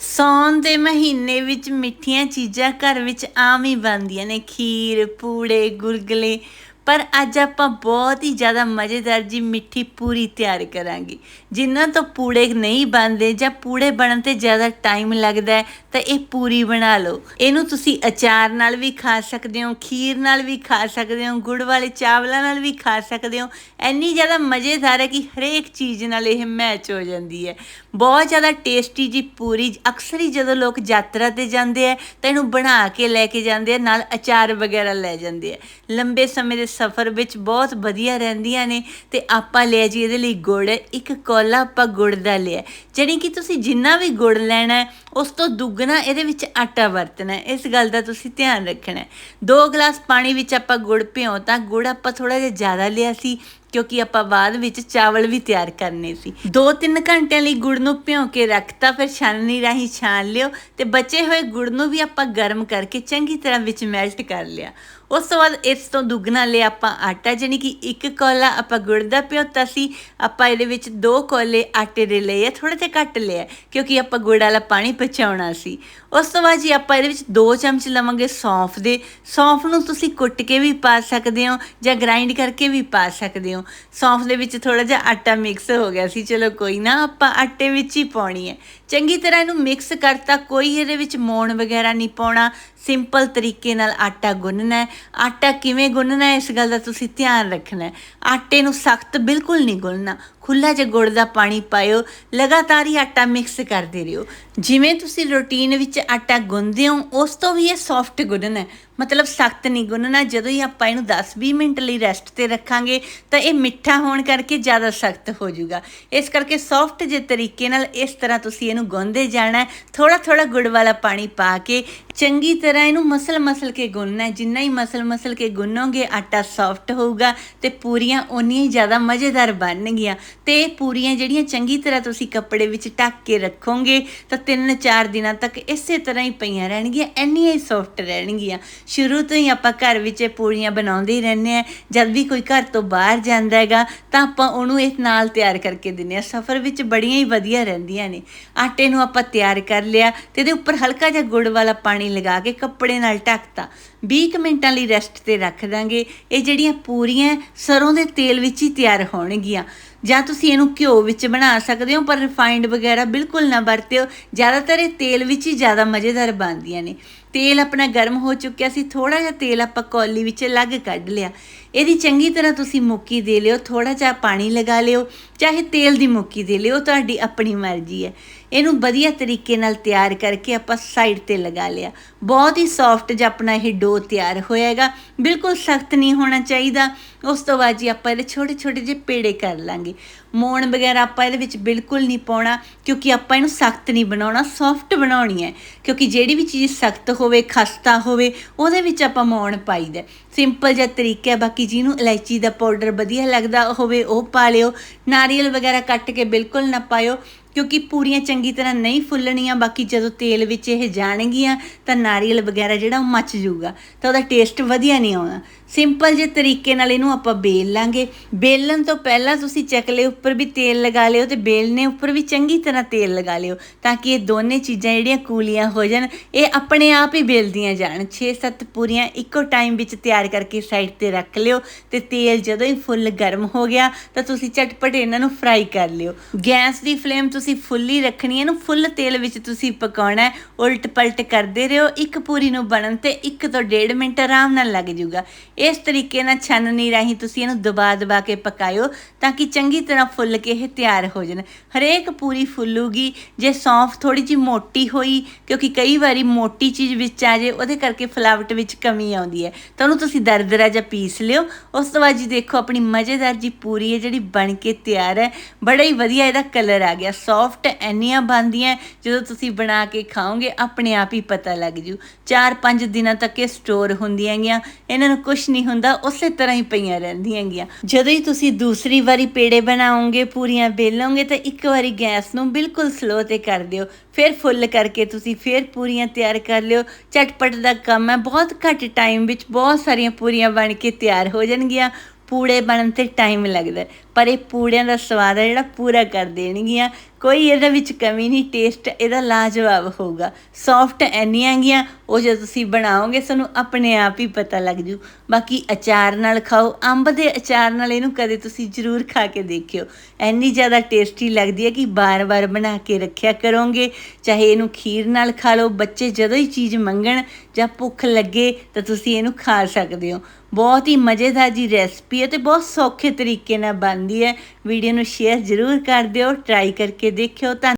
ਸੌਣ ਦੇ ਮਹੀਨੇ ਵਿੱਚ ਮਿੱਠੀਆਂ ਚੀਜ਼ਾਂ ਘਰ ਵਿੱਚ ਆਮ ਹੀ ਬਣਦੀਆਂ ਨੇ। ਖੀਰ, ਪੂੜੇ, ਗੁਲਗੁਲੇ ਪਰ ਅੱਜ ਆਪਾਂ ਬਹੁਤ ਹੀ ਜ਼ਿਆਦਾ ਮਜ਼ੇਦਾਰ ਜੀ ਮਿੱਠੀ ਪੂਰੀ ਤਿਆਰ ਕਰਾਂਗੇ। ਜਿਨ੍ਹਾਂ ਤੋਂ ਪੂੜੇ ਨਹੀਂ ਬਣਦੇ ਜਾਂ ਪੂੜੇ ਬਣਨ ਤੇ ਜ਼ਿਆਦਾ ਟਾਈਮ ਲੱਗਦਾ ਤਾਂ ਇਹ ਪੂਰੀ ਬਣਾ ਲਓ। ਇਹਨੂੰ ਤੁਸੀਂ ਅਚਾਰ ਨਾਲ ਵੀ ਖਾ ਸਕਦੇ ਹੋ, ਖੀਰ ਨਾਲ ਵੀ ਖਾ ਸਕਦੇ ਹੋ, ਗੁੜ ਵਾਲੇ ਚਾਵਲਾਂ ਨਾਲ ਵੀ ਖਾ ਸਕਦੇ ਹੋ। ਇੰਨੀ ਜ਼ਿਆਦਾ ਮਜ਼ੇਦਾਰ ਹੈ ਕਿ ਹਰੇਕ ਚੀਜ਼ ਨਾਲ ਇਹ ਮੈਚ ਹੋ ਜਾਂਦੀ ਹੈ। ਬਹੁਤ ਜ਼ਿਆਦਾ ਟੇਸਟੀ ਜੀ ਪੂਰੀ, ਅਕਸਰ ਹੀ ਜਦੋਂ ਲੋਕ ਯਾਤਰਾ ਤੇ ਜਾਂਦੇ ਆ ਤਾਂ ਇਹਨੂੰ ਬਣਾ ਕੇ ਲੈ ਕੇ ਜਾਂਦੇ ਆ ਨਾਲ ਅਚਾਰ ਵਗੈਰਾ ਲੈ ਜਾਂਦੇ ਆ ਲੰਬੇ ਸਮੇਂ ਦੇ ਸਫ਼ਰ ਵਿੱਚ ਬਹੁਤ ਵਧੀਆ ਰਹਿੰਦੀਆਂ ਨੇ ਤੇ ਆਪਾਂ ਲਿਆ ਜੀ ਇਹਦੇ ਲਈ ਗੁੜ, ਇੱਕ ਕੋਲਾ ਆਪਾਂ ਗੁੜ ਦਾ ਲਿਆ। ਜਿਹੜੀ ਕਿ ਤੁਸੀਂ ਜਿੰਨਾ ਵੀ ਗੁੜ ਲੈਣਾ ਉਸ ਤੋਂ ਦੁੱਗਣਾ ਇਹਦੇ ਵਿੱਚ ਆਟਾ ਵਰਤਣਾ ਹੈ। ਇਸ ਗੱਲ ਦਾ ਤੁਸੀਂ ਧਿਆਨ ਰੱਖਣਾ ਹੈ। ਦੋ ਗਲਾਸ ਪਾਣੀ ਵਿੱਚ ਆਪਾਂ ਗੁੜ ਭਿਓ ਤਾਂ ਗੁੜ ਆਪਾਂ ਥੋੜਾ ਜਿਹਾ ਜ਼ਿਆਦਾ ਲਿਆ ਸੀ, ਕਿਉਂਕਿ ਆਪਾਂ ਬਾਅਦ ਵਿੱਚ ਚਾਵਲ ਵੀ ਤਿਆਰ ਕਰਨੇ ਸੀ 2-3 ਘੰਟਿਆਂ ਲਈ ਗੁੜ ਨੂੰ ਭਿਓ ਕੇ ਰੱਖਤਾ, ਫਿਰ ਛਾਨਣੀ ਰਾਹੀਂ ਛਾਣ ਲਿਓ ਤੇ ਬਚੇ ਹੋਏ ਗੁੜ ਨੂੰ ਵੀ ਆਪਾਂ ਗਰਮ ਕਰਕੇ ਚੰਗੀ ਤਰ੍ਹਾਂ ਵਿੱਚ ਮੈਲਟ ਕਰ ਲਿਆ ਉਸ ਤੋਂ ਬਾਅਦ ਇਸ ਤੋਂ ਦੁੱਗਣਾ ਲਿਆ ਆਪਾਂ ਆਟਾ ਜਾਨੀ ਕਿ ਇੱਕ ਕੋਲਾ ਆਪਾਂ ਗੁੜ ਦਾ ਭਿਓਤਾ ਸੀ, ਆਪਾਂ ਇਹਦੇ ਵਿੱਚ ਦੋ ਕੋਲੇ ਆਟੇ ਦੇ ਲਏ ਆ ਥੋੜਾ ਜਿਹਾ ਘੱਟ ਲਿਆ, ਕਿਉਂਕਿ ਆਪਾਂ ਗੁੜ ਵਾਲਾ ਪਾਣੀ ਬਚਾਉਣਾ ਸੀ। ਉਸ ਤੋਂ ਬਾਅਦ ਜੀ ਆਪਾਂ ਇਹਦੇ ਵਿੱਚ 2 ਚਮਚ ਲਵਾਂਗੇ ਸੌਂਫ ਦੇ। ਸੌਂਫ ਨੂੰ ਤੁਸੀਂ ਕੁੱਟ ਕੇ ਵੀ ਪਾ ਸਕਦੇ ਹੋ ਜਾਂ ਗ੍ਰਾਈਂਡ ਕਰਕੇ ਵੀ ਪਾ ਸਕਦੇ ਹੋ। ਸੌਂਫ ਦੇ ਵਿੱਚ ਥੋੜਾ ਜਿਹਾ ਆਟਾ ਮਿਕਸ ਹੋ ਗਿਆ ਸੀ। ਚਲੋ ਕੋਈ ਨਾ, ਆਪਾਂ ਆਟੇ ਵਿੱਚ ਹੀ ਪਾਉਣੀ ਹੈ। ਚੰਗੀ ਤਰ੍ਹਾਂ ਇਹਨੂੰ ਮਿਕਸ ਕਰਤਾ, ਕੋਈ ਇਹਦੇ ਵਿੱਚ ਮੋਣ ਵਗੈਰਾ ਨਹੀਂ ਪਾਉਣਾ। ਸਿੰਪਲ ਤਰੀਕੇ ਨਾਲ ਆਟਾ ਗੁੰਨਣਾ ਹੈ। ਆਟਾ ਕਿਵੇਂ ਗੁੰਨਣਾ ਹੈ, ਇਸ ਗੱਲ ਦਾ ਤੁਸੀਂ ਧਿਆਨ ਰੱਖਣਾ ਹੈ। ਆਟੇ ਨੂੰ ਸਖਤ ਬਿਲਕੁਲ ਨਹੀਂ ਗੁੰਨਣਾ। ਖੁੱਲਾ ਜਿਹਾ ਗੁੜ ਦਾ ਪਾਣੀ ਪਾਇਓ, ਲਗਾਤਾਰ ਹੀ ਆਟਾ ਮਿਕਸ ਕਰਦੇ ਰਹੋ। ਜਿਵੇਂ ਤੁਸੀਂ ਰੂਟੀਨ ਵਿੱਚ ਆਟਾ ਗੁੰਨਦੇ ਹੋ, ਉਸ ਤੋਂ ਵੀ ਇਹ ਸੌਫਟ ਗੁੰਨਣਾ ਹੈ। ਮਤਲਬ ਸਖਤ ਨਹੀਂ ਗੁੰਨਣਾ। ਜਦੋਂ ਹੀ ਆਪਾਂ ਇਹਨੂੰ 10-20 ਮਿੰਟ ਲਈ ਰੈਸਟ ਤੇ ਰੱਖਾਂਗੇ, ਤਾਂ ਇਹ ਮਿੱਠਾ ਹੋਣ ਕਰਕੇ ਜ਼ਿਆਦਾ ਸਖਤ ਹੋ ਜਾਊਗਾ। ਇਸ ਕਰਕੇ ਸੌਫਟ ਜੇ ਤਰੀਕੇ ਨਾਲ ਇਸ ਤਰ੍ਹਾਂ ਤੁਸੀਂ ਇਹਨੂੰ ਗੁੰਨਦੇ ਜਾਣਾ ਹੈ। ਥੋੜਾ ਥੋੜਾ ਗੁੜ ਵਾਲਾ ਪਾਣੀ ਪਾ ਕੇ ਚੰਗੀ ਤਰ੍ਹਾਂ ਇਹਨੂੰ ਮਸਲ ਮਸਲ ਕੇ ਗੁੰਨਣਾ ਜਿੰਨਾ ਹੀ ਮਸਲ ਮਸਲ ਕੇ ਗੁੰਨੋਗੇ, ਆਟਾ ਸੌਫਟ ਹੋਊਗਾ ਤੇ ਪੂਰੀਆਂ ਓਨੀਆਂ ਹੀ ਜ਼ਿਆਦਾ ਮਜ਼ੇਦਾਰ ਬਣਨਗੀਆਂ। ਤੇ ਇਹ ਪੂਰੀਆਂ ਜਿਹੜੀਆਂ ਚੰਗੀ ਤਰ੍ਹਾਂ ਤੁਸੀਂ ਕੱਪੜੇ ਵਿੱਚ ਢੱਕ ਕੇ ਰੱਖੋਗੇ, ਤਾਂ 3-4 ਦਿਨਾਂ ਤੱਕ ਇਸੇ ਤਰ੍ਹਾਂ ਹੀ ਪਈਆਂ ਰਹਿਣਗੀਆਂ ਇੰਨੀਆਂ ਹੀ ਸੌਫਟ ਰਹਿਣਗੀਆਂ। ਸ਼ੁਰੂ ਤੋਂ ਹੀ ਆਪਾਂ ਘਰ ਵਿੱਚ ਇਹ ਪੂਰੀਆਂ ਬਣਾਉਂਦੇ ਹੀ ਰਹਿੰਦੇ ਆ ਜਦ ਵੀ ਕੋਈ ਘਰ ਤੋਂ ਬਾਹਰ ਜਾਂਦਾ ਹੈਗਾ, ਤਾਂ ਆਪਾਂ ਉਹਨੂੰ ਇਹ ਨਾਲ ਤਿਆਰ ਕਰਕੇ ਦਿੰਦੇ ਆ ਸਫ਼ਰ ਵਿੱਚ ਬੜੀਆਂ ਹੀ ਵਧੀਆ ਰਹਿੰਦੀਆਂ ਨੇ। ਆਟੇ ਨੂੰ ਆਪਾਂ ਤਿਆਰ ਕਰ ਲਿਆ ਤੇ ਇਹਦੇ ਉੱਪਰ ਹਲਕਾ ਜਿਹਾ ਗੁੜ ਵਾਲਾ ਪਾਣੀ ਲਗਾ ਕੇ ਕੱਪੜੇ ਨਾਲ ਢੱਕਤਾ। 20 ਕੁ ਮਿੰਟਾਂ ਲਈ ਰੈਸਟ ਤੇ ਰੱਖ ਦਾਂਗੇ। ਇਹ ਜਿਹੜੀਆਂ ਪੂਰੀਆਂ ਸਰੋਂ ਦੇ ਤੇਲ ਵਿੱਚ ਹੀ ਤਿਆਰ ਹੋਣਗੀਆਂ। ਜਾਂ ਤੁਸੀਂ ਇਹਨੂੰ ਘਿਓ ਵਿੱਚ ਬਣਾ ਸਕਦੇ ਹੋ, ਪਰ ਰਿਫਾਈਨਡ ਵਗੈਰਾ ਬਿਲਕੁਲ ਨਾ ਵਰਤਿਓ। ਜ਼ਿਆਦਾਤਰ ਇਹ ਤੇਲ ਵਿੱਚ ਹੀ ਜ਼ਿਆਦਾ ਮਜ਼ੇਦਾਰ ਬਣਦੀਆਂ ਨੇ। ਤੇਲ ਆਪਣਾ ਗਰਮ ਹੋ ਚੁੱਕਿਆ ਸੀ ਥੋੜਾ ਜਿਹਾ ਤੇਲ ਆਪਾਂ ਕੌਲੀ ਵਿੱਚ ਅਲੱਗ ਕੱਢ ਲਿਆ। ਇਹਦੀ ਚੰਗੀ ਤਰ੍ਹਾਂ ਤੁਸੀਂ ਮੁੱਕੀ ਦੇ ਲਿਓ ਥੋੜਾ ਜਿਹਾ ਪਾਣੀ ਲਗਾ ਲਿਓ, ਚਾਹੇ ਤੇਲ ਦੀ ਮੁੱਕੀ ਦੇ ਲਿਓ ਤੁਹਾਡੀ ਆਪਣੀ ਮਰਜ਼ੀ ਹੈ। ਇਹਨੂੰ ਵਧੀਆ ਤਰੀਕੇ ਨਾਲ ਤਿਆਰ ਕਰਕੇ ਆਪਾਂ ਸਾਈਡ ਤੇ ਲਗਾ ਲਿਆ। ਬਹੁਤ ਹੀ ਸੌਫਟ ਜਿਹਾ ਆਪਣਾ ਇਹ ਡੋ ਤਿਆਰ ਹੋਇਆਗਾ। ਬਿਲਕੁਲ ਸਖਤ ਨਹੀਂ ਹੋਣਾ ਚਾਹੀਦਾ। ਉਸ ਤੋਂ ਬਾਅਦ ਜੀ ਆਪਾਂ ਇਹਦੇ ਛੋਟੇ ਛੋਟੇ ਜਿਹੇ ਪੇੜੇ ਕਰ ਲਾਂਗੇ। ਮੋਣ ਵਗੈਰਾ ਆਪਾਂ ਇਹਦੇ ਵਿੱਚ ਬਿਲਕੁਲ ਨਹੀਂ ਪਾਉਣਾ, ਕਿਉਂਕਿ ਆਪਾਂ ਇਹਨੂੰ ਸਖਤ ਨਹੀਂ ਬਣਾਉਣਾ ਸੌਫਟ ਬਣਾਉਣੀ ਹੈ। ਕਿਉਂਕਿ ਜਿਹੜੀ ਵੀ ਚੀਜ਼ ਸਖਤ ਹੋਵੇ, ਖਸਤਾ ਹੋਵੇ, ਉਹਦੇ ਵਿੱਚ ਆਪਾਂ ਮੋਣ ਪਾਈਦਾ ਸਿੰਪਲ ਜਿਹਾ ਤਰੀਕਾ ਹੈ, ਬਾਕੀ ਜਿਹਨੂੰ ਇਲਾਇਚੀ ਦਾ ਪਾਊਡਰ ਵਧੀਆ ਲੱਗਦਾ ਹੋਵੇ, ਉਹ ਪਾ ਲਿਓ। ਨਾਰੀਅਲ ਵਗੈਰਾ ਕੱਟ ਕੇ ਬਿਲਕੁਲ ਨਾ ਪਾਇਓ। ਕਿਉਂਕਿ ਪੂਰੀਆਂ ਚੰਗੀ ਤਰ੍ਹਾਂ ਨਹੀਂ ਫੁੱਲਣੀਆਂ, ਬਾਕੀ ਜਦੋਂ ਤੇਲ ਵਿੱਚ ਇਹ ਜਾਣਗੀਆਂ ਤਾਂ ਨਾਰੀਅਲ ਵਗੈਰਾ ਜਿਹੜਾ ਉਹ ਮੱਚ ਜਾਊਗਾ, ਤਾਂ ਉਹਦਾ ਟੇਸਟ ਵਧੀਆ ਨਹੀਂ ਆਉਣਾ। ਸਿੰਪਲ ਜੇ ਤਰੀਕੇ ਨਾਲ ਇਹਨੂੰ ਆਪਾਂ ਬੇਲ ਲਾਂਗੇ। ਬੇਲਣ ਤੋਂ ਪਹਿਲਾਂ ਤੁਸੀਂ ਚਕਲੇ ਉੱਪਰ ਵੀ ਤੇਲ ਲਗਾ ਲਿਓ ਤੇ ਬੇਲਨੇ ਉੱਪਰ ਵੀ ਚੰਗੀ ਤਰ੍ਹਾਂ ਤੇਲ ਲਗਾ ਲਿਓ ਤਾਂ ਕਿ ਇਹ ਦੋਨੇ ਚੀਜ਼ਾਂ ਜਿਹੜੀਆਂ ਕੂਲੀਆਂ ਹੋ ਜਾਣ, ਇਹ ਆਪਣੇ ਆਪ ਹੀ ਬੇਲਦੀਆਂ ਜਾਣ। 6-7 ਪੂਰੀਆਂ ਇੱਕੋ ਟਾਈਮ ਵਿੱਚ ਤਿਆਰ ਕਰਕੇ ਸਾਈਡ ਤੇ ਰੱਖ ਲਿਓ ਤੇ ਤੇਲ ਜਦੋਂ ਹੀ ਫੁੱਲ ਗਰਮ ਹੋ ਗਿਆ ਤਾਂ ਤੁਸੀਂ ਝਟਪਟ ਇਹਨਾਂ ਨੂੰ ਫਰਾਈ ਕਰ ਲਿਓ। ਗੈਸ ਦੀ ਫਲੇਮ ਤੁਸੀਂ ਫੁੱਲੀ ਰੱਖਣੀ ਹੈ, ਇਹਨੂੰ ਫੁੱਲ ਤੇਲ ਵਿੱਚ ਤੁਸੀਂ ਪਕਾਉਣਾ ਉਲਟ ਪਲਟ ਕਰਦੇ ਰਹੋ, ਇੱਕ ਪੂਰੀ ਨੂੰ ਬਣਨ ਤੇ 1 ਤੋਂ 1.5 ਮਿੰਟ ਆਰਾਮ ਨਾਲ ਲੱਗ ਜਾਊਗਾ। ਇਸ ਤਰੀਕੇ ਨਾਲ ਛਾਨਣੀ ਰਾਹੀਂ ਤੁਸੀਂ ਇਹਨੂੰ ਦਬਾ ਦਬਾ ਕੇ ਪਕਾਇਓ ਤਾਂ ਕਿ ਚੰਗੀ ਤਰ੍ਹਾਂ ਫੁੱਲ ਕੇ ਇਹ ਤਿਆਰ ਹੋ ਜਾਣ। ਹਰੇਕ ਪੂਰੀ ਫੁੱਲੂਗੀ। ਜੇ ਸੌਂਫ ਥੋੜੀ ਜਿਹੀ ਮੋਟੀ ਹੋਈ, ਕਿਉਂਕਿ ਕਈ ਵਾਰੀ ਮੋਟੀ ਚੀਜ਼ ਵਿੱਚ ਆ ਜੇ, ਉਹਦੇ ਕਰਕੇ ਫਲਾਵਟ ਵਿੱਚ ਕਮੀ ਆਉਂਦੀ ਹੈ। ਤਾਂ ਉਹਨੂੰ ਤੁਸੀਂ ਦਰਦਰਾ ਜਿਹਾ ਪੀਸ ਲਿਓ। ਉਸ ਤੋਂ ਬਾਅਦ ਜੀ ਦੇਖੋ, ਆਪਣੀ ਮਜ਼ੇਦਾਰ ਜੀ ਪੂਰੀ ਹੈ ਜਿਹੜੀ ਬਣ ਕੇ ਤਿਆਰ ਹੈ, ਬੜਾ ਹੀ ਵਧੀਆ ਇਹਦਾ ਕਲਰ ਆ ਗਿਆ। ਸੌਫਟ ਐਨੀਆਂ ਬਣਦੀਆਂ, ਜਦੋਂ ਤੁਸੀਂ ਬਣਾ ਕੇ ਖਾਓਗੇ, ਆਪਣੇ ਆਪ ਹੀ ਪਤਾ ਲੱਗ ਜੂ। 4-5 ਦਿਨਾਂ ਤੱਕ ਇਹ ਸਟੋਰ ਹੁੰਦੀਆਂ ਗੀਆਂ ਇਹਨਾਂ ਨੂੰ ਕੁਝ ਨਹੀਂ ਹੁੰਦਾ, ਉਸੇ ਤਰ੍ਹਾਂ ਹੀ ਪਈਆਂ ਰਹਿੰਦੀਆਂ ਗੀਆਂ। ਜਦੋਂ ਹੀ ਤੁਸੀਂ ਦੂਸਰੀ ਵਾਰੀ ਪੇੜੇ ਬਣਾਓਗੇ, ਪੂਰੀਆਂ ਬੇਲੋਗੇ ਤਾਂ ਇੱਕ ਵਾਰੀ ਗੈਸ ਨੂੰ ਬਿਲਕੁਲ ਸਲੋ ਤੇ ਕਰ ਦਿਓ। ਫਿਰ ਫੁੱਲ ਕਰਕੇ ਤੁਸੀਂ ਫਿਰ ਪੂਰੀਆਂ ਤਿਆਰ ਕਰ ਲਿਓ। ਝਟਪਟ ਦਾ ਕੰਮ ਹੈ। ਬਹੁਤ ਘੱਟ ਟਾਈਮ ਵਿੱਚ ਬਹੁਤ ਸਾਰੀਆਂ ਪੂਰੀਆਂ ਬਣ ਕੇ ਤਿਆਰ ਹੋ ਜਾਣਗੀਆਂ। ਪੂੜੇ ਬਣਨ ਤੇ ਟਾਈਮ ਲੱਗਦਾ ਪਰ ਇਹ ਪੂੜਿਆਂ ਦਾ ਸਵਾਦ ਹੈ ਜਿਹੜਾ ਪੂਰਾ ਕਰ ਦੇਣਗੀਆਂ। ਕੋਈ ਇਹਦੇ ਵਿੱਚ ਕਮੀ ਨਹੀਂ ਟੇਸਟ ਇਹਦਾ ਲਾਜਵਾਬ ਹੋਊਗਾ। ਸੌਫਟ ਐਨੀਆਂ ਗੀਆਂ, ਉਹ ਜਦੋਂ ਤੁਸੀਂ ਬਣਾਓਗੇ, ਤੁਹਾਨੂੰ ਆਪਣੇ ਆਪ ਹੀ ਪਤਾ ਲੱਗ ਜੂ। ਬਾਕੀ ਅਚਾਰ ਨਾਲ ਖਾਓ, ਅੰਬ ਦੇ ਅਚਾਰ ਨਾਲ ਇਹਨੂੰ ਕਦੇ ਤੁਸੀਂ ਜ਼ਰੂਰ ਖਾ ਕੇ ਦੇਖਿਓ। ਐਨੀ ਜ਼ਿਆਦਾ ਟੇਸਟੀ ਲੱਗਦੀ ਹੈ ਕਿ ਬਾਰ-ਬਾਰ ਬਣਾ ਕੇ ਰੱਖਿਆ ਕਰੋਗੇ। ਚਾਹੇ ਇਹਨੂੰ ਖੀਰ ਨਾਲ ਖਾ ਲਓ, ਬੱਚੇ ਜਦੋਂ ਹੀ ਚੀਜ਼ ਮੰਗਣ ਜਾਂ ਭੁੱਖ ਲੱਗੇ, ਤਾਂ ਤੁਸੀਂ ਇਹਨੂੰ ਖਾ ਸਕਦੇ ਹੋ। ਬਹੁਤ ਹੀ ਮਜ਼ੇਦਾਰ ਜੀ ਰੈਸਪੀ ਹੈ ਤੇ ਬਹੁਤ ਸੌਖੇ ਤਰੀਕੇ ਨਾਲ ਬਣ ਬਣਦੀ ਹੈ। ਵੀਡੀਓ ਨੂੰ ਸ਼ੇਅਰ ਜ਼ਰੂਰ ਕਰ ਦਿਓ। ਟਰਾਈ ਕਰਕੇ ਦੇਖਿਓ। ਤਾਂ